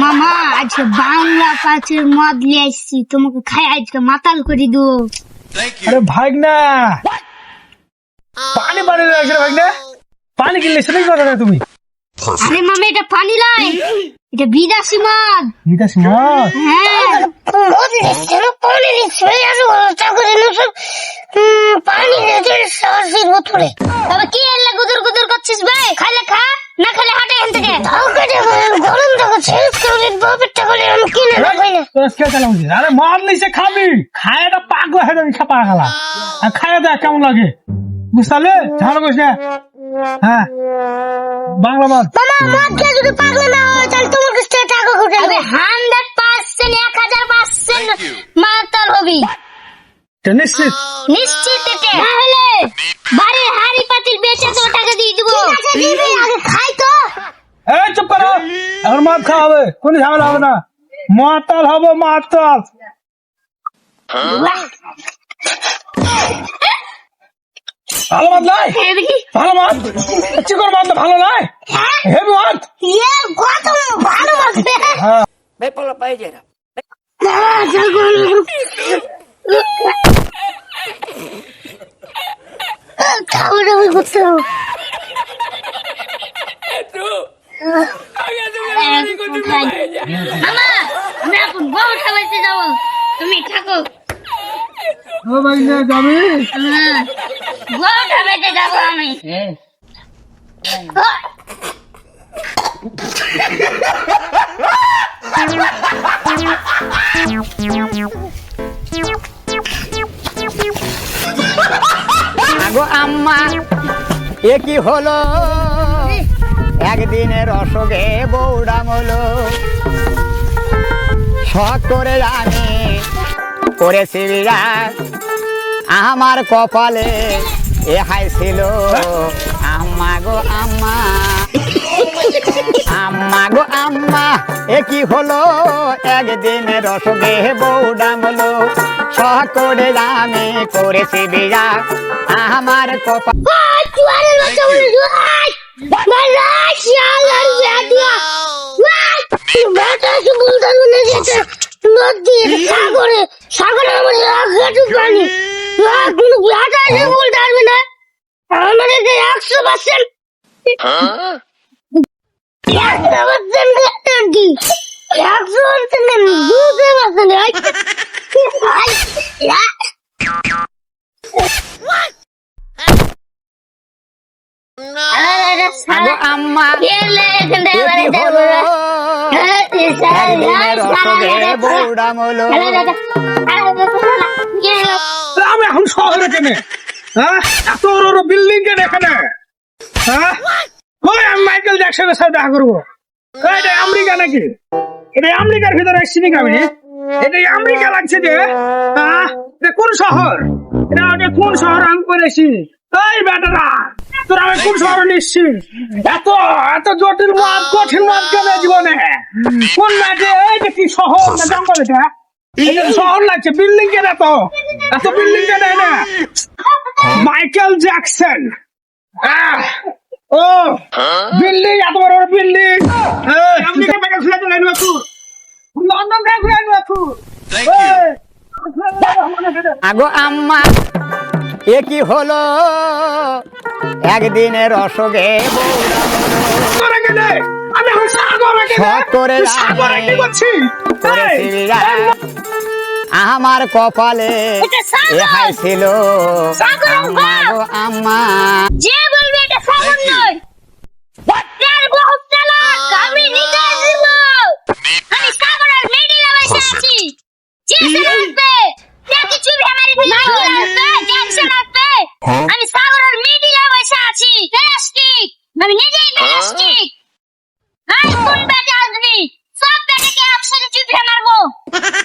মামা আজকে বাংলা পাঁচের মদ নিয়ে আসছি তোমাকে খাই আজকে মাতাল করে দেবো। আরে ভাগনা! পানি পানি লাগছে ভাগনা? পানি কিনলে সেটাই কথা না তুমি। আরে মামা এটা পানি লাই। এটা বিদেশি মদ। নিতাস না হ্যাঁ। পানি তবে কি এলে গুদুর গুদুর করছিস ভাই খাইলে খা। না খাইলে হাটে এখান থেকে। গরম দেখো শেষ করে বাপেরটা করে আমি কিনে তোর কে চালা উচিত আরে মদ নিচে খাবি। খায় পাগল হয়ে যাবি খাপা খালা। আর খায় দেখ কেমন লাগে। বুঝতে পারলে? ঝাড় বসে হ্যাঁ। বাংলা মদ। মামা মদ খেয়ে যদি পাগল না হয় তাহলে তোমার কাছ থেকে টাকা খুঁজে নেবে? হান্ড্রেড পার্সেন্ট এক হাজার পার্সেন্ট মাতাল হবি। এটা নিশ্চিত। বাড়ির হাড়ি পাতিল বেচে তো টাকা দিয়ে দিব। খাই তো এই চুপ করো এখন মদ খাওয়া হবে কোনো ঝামেলা হবে না। মাতাল হব মাতাল। ভালো লাই দেখি। ভালো মদ চিকন মদ ভালো লাই হেভি মদ ইয়ে ভালো লাগবে হ্যাঁ. খাওয়া দাওয়া করতে হবে মামা আমি এখন বউ খাওয়াইতে যাব। তুমি থাকো। ও ভাই না যাবি? হ্যাঁ বউ খাওয়াইতে যাব আমি। আগো আম্মা এ কি হলো? একদিনের অসুখে বৌড়ামলো শখ করে আমি করেছি বিরাট আমার কপালে, এ হাইছিল আম্মা গো আম্মা আম্মা গো আম্মা, এ কি হলো? একদিনের অসুখে বৌডামলো শখ করে আমি করেছি বিরাট আমার কপাল। বলতে মনে নদী সাগরে সাগরে আমার একটু পানি আর কোনো বলতে পারবে না আমার একশো পার্সেন্ট একশো পার্সেন্ট গ্যারান্টি একশো পার্সেন্ট দুশো পার্সেন্ট আম্মা। আমি এখন শহরে কেনে হ্যাঁ এত বড় বিল্ডিং কেন এখানে হ্যাঁ কই আমি মাইকেল জ্যাকসনের সাথে দেখা করব এটা আমেরিকা নাকি এটা আমেরিকার ভিতরে আসছি নাকি আমি এটা আমেরিকা লাগছে যে হ্যাঁ কোন শহর এটা কোন শহর আমি করেছি এই বেটারা তোরা আমি কোন শহরে নিচ্ছি এত এত জটিল মাছ কঠিন মাছ কেন জীবনে? কোন মাঠে এইটা কি শহর? না জঙ্গল এটা? শহর লাগছে বিল্ডিং কেন এত এত বিল্ডিং কেন না মাইকেল জ্যাকসন আহ, ও! বিল্ডিং এত বড় বড় বিল্ডিং আমেরিকা ঘুরে চলে আনব তুই লন্ডন থেকে ঘুরে আনব তুই আগো আম্মা এ কি হলো? একদিনের বিরাট আমার কপালে রেহাই ছিল আম্মা একসাথে চুপে মারবো সাগর বেটা